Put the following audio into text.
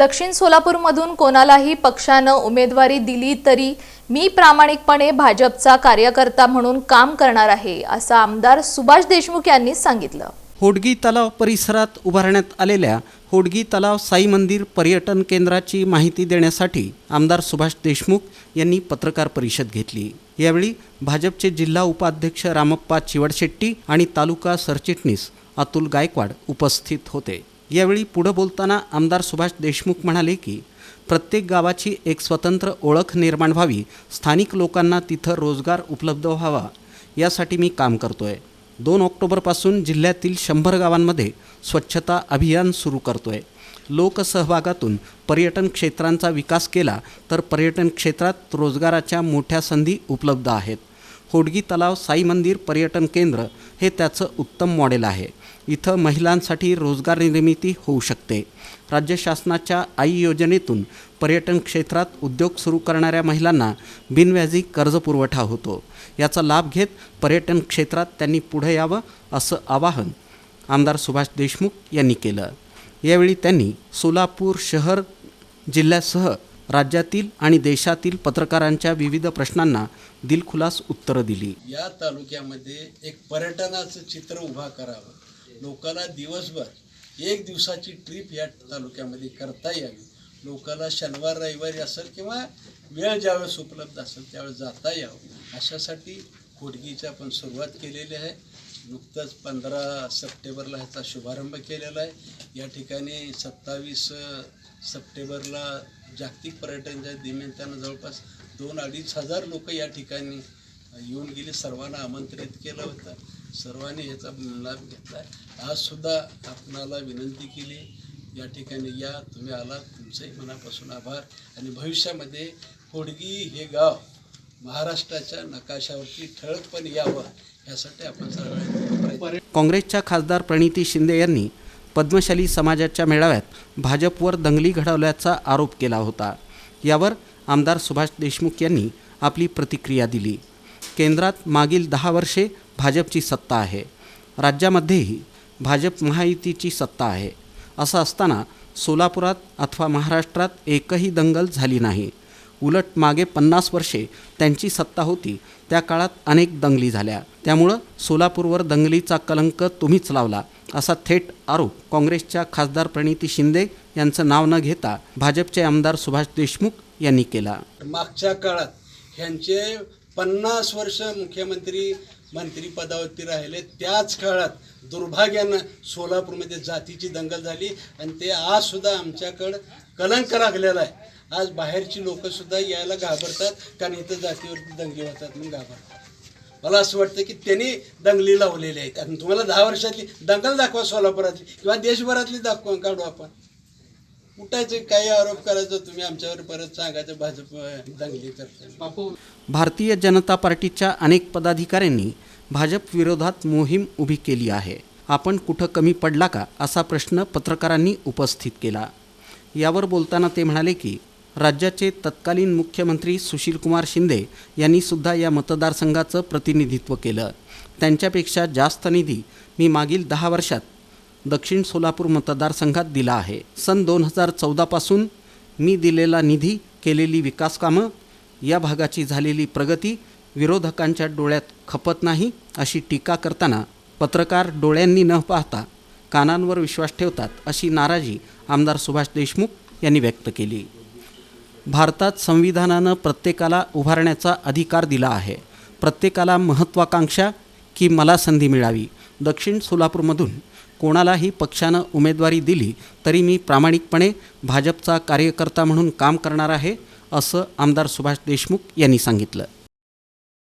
दक्षिण सोलापूरमधून कोणालाही पक्षानं उमेदवारी दिली तरी मी प्रामाणिकपणे भाजपचा कार्यकर्ता म्हणून काम करणार आहे असं आमदार सुभाष देशमुख यांनी सांगितलं. होडगी तलाव परिसरात उभारण्यात आलेल्या होडगी तलाव साई मंदिर पर्यटन केंद्राची माहिती देण्यासाठी आमदार सुभाष देशमुख यांनी पत्रकार परिषद घेतली. यावेळी भाजपचे जिल्हा उपाध्यक्ष रामप्पा चिवडशेट्टी आणि तालुका सरचिटणीस अतुल गायकवाड उपस्थित होते. यावेळी पुढं बोलताना आमदार सुभाष देशमुख म्हणाले की प्रत्येक गावाची एक स्वतंत्र ओळख निर्माण व्हावी स्थानिक लोकांना तिथं रोजगार उपलब्ध व्हावा यासाठी मी काम करतो आहे दोन ऑक्टोबरपासून जिल्ह्यातील शंभर गावांमध्ये स्वच्छता अभियान सुरू करतो आहे लोकसहभागातून पर्यटन क्षेत्रांचा विकास केला तर पर्यटन क्षेत्रात रोजगाराच्या मोठ्या संधी उपलब्ध आहेत. होडगी तलाव साई मंदिर पर्यटन केंद्र हे त्याचं उत्तम मॉडेल आहे. इथं महिलांसाठी रोजगार निर्मिती होऊ शकते. राज्य शासनाच्या आई योजनेतून पर्यटन क्षेत्रात उद्योग सुरू करणाऱ्या महिलांना बिनव्याजी कर्जपुरवठा होतो. याचा लाभ घेत पर्यटन क्षेत्रात त्यांनी पुढे यावं असं आवाहन आमदार सुभाष देशमुख यांनी केलं. यावेळी त्यांनी सोलापूर शहर जिल्ह्यासह राज्यातील आणि देशातील पत्रकारांच्या विविध प्रश्नांना दिलखुलास उत्तरं दिली. या तालुक्यामध्ये एक पर्यटनाचं चित्र उभा करावं. लोकांना दिवसभर एक दिवसाची ट्रिप या तालुक्यामध्ये करता यावी. लोकांना शनिवार रविवारी असेल किंवा वेळ ज्यावेळेस उपलब्ध असेल त्यावेळेस जाता यावं. अशासाठी खोडगीच्या आपण सुरुवात केलेली आहे. नुकतंच पंधरा सप्टेंबरला ह्याचा शुभारंभ केलेला आहे. या ठिकाणी सत्तावीस सप्टेंबरला जागतिक पर्यटनच्या निमित्तानं जवळपास दोन अडीच हजार लोक या ठिकाणी येऊन गेले. सर्वांना आमंत्रित केलं होतं. सर्वांनी ह्याचा लाभ घेतला. आहे आजसुद्धा आपणाला विनंती केली या ठिकाणी या तुम्ही आलात. तुमचंही मनापासून आभार. आणि भविष्यामध्ये होडगी हे गाव महाराष्ट्राच्या नकाशावरती ठळकपणे यावं यासाठी आपण सर्वांनी काँग्रेसच्या खासदार प्रणिती शिंदे यांनी पद्मशाली समाजाच्या मेळाव्यात भाजपवर दंगली घडवल्याचा आरोप केला होता. यावर आमदार सुभाष देशमुख यांनी आपली प्रतिक्रिया दिली. केंद्रात मागील दहा वर्षे भाजपची सत्ता आहे. राज्यामध्येही भाजप महायुतीची सत्ता आहे. असं असताना सोलापुरात अथवा महाराष्ट्रात एकही दंगल झाली नाही. उलट मागे पन्नास वर्षे त्यांची सत्ता होती. त्या काळात अनेक दंगली झाल्या. त्यामुळं सोलापूरवर दंगलीचा कलंक तुम्हीच लावला असा थेट आरोप काँग्रेसच्या खासदार प्रणिती शिंदे यांचं नाव न घेता भाजपचे आमदार सुभाष देशमुख यांनी केला. मागच्या काळात ह्यांचे पन्नास वर्ष मुख्यमंत्री मंत्रिपदावरती राहिले. त्याच काळात दुर्भाग्यानं सोलापूरमध्ये जातीची दंगल झाली आणि ते आजसुद्धा आमच्याकडं कलंक लागलेला आहे. आज बाहेरची लोकंसुद्धा यायला घाबरतात कारण इथं जातीवरती दंगली होतात म्हणून घाबरतात. मला असं वाटतं की त्यांनी दंगली लावलेली आहेत. आणि तुम्हाला दहा वर्षातली दंगल दाखवा सोलापुरातली किंवा देशभरातली दाखवा काढू आपण. उठायचं काही आरोप करायचं तुम्ही आमच्यावर परत सांगायचं भाजप दंगली करते भारतीय जनता पार्टीच्या अनेक पदाधिकाऱ्यांनी भाजप विरोधात मोहीम उभी केली आहे. आपण कुठं कमी पडला का असा प्रश्न पत्रकारांनी उपस्थित केला. यावर बोलताना ते म्हणाले की राज्याचे तत्कालीन मुख्यमंत्री सुशीलकुमार शिंदे यांनी सुद्धा या मतदारसंघाचं प्रतिनिधित्व केलं. त्यांच्यापेक्षा जास्त निधी मी मागील दहा वर्षात दक्षिण सोलापूर मतदारसंघात दिला आहे. सन दोन हजार चौदापासून मी दिलेला निधी केलेली विकासकामं या भागाची झालेली प्रगती विरोधकांच्या डोळ्यात खपत नाही अशी टीका करताना पत्रकार डोळ्यांनी न पाहता कानांवर विश्वास ठेवतात अशी नाराजी आमदार सुभाष देशमुख यांनी व्यक्त केली. भारतात संविधानानं प्रत्येकाला उभारण्याचा अधिकार दिला आहे. प्रत्येकाला महत्त्वाकांक्षा की मला संधी मिळावी. दक्षिण सोलापूरमधून कोणालाही पक्षानं उमेदवारी दिली तरी मी प्रामाणिकपणे भाजपचा कार्यकर्ता म्हणून काम करणार आहे असं आमदार सुभाष देशमुख यांनी सांगितलं.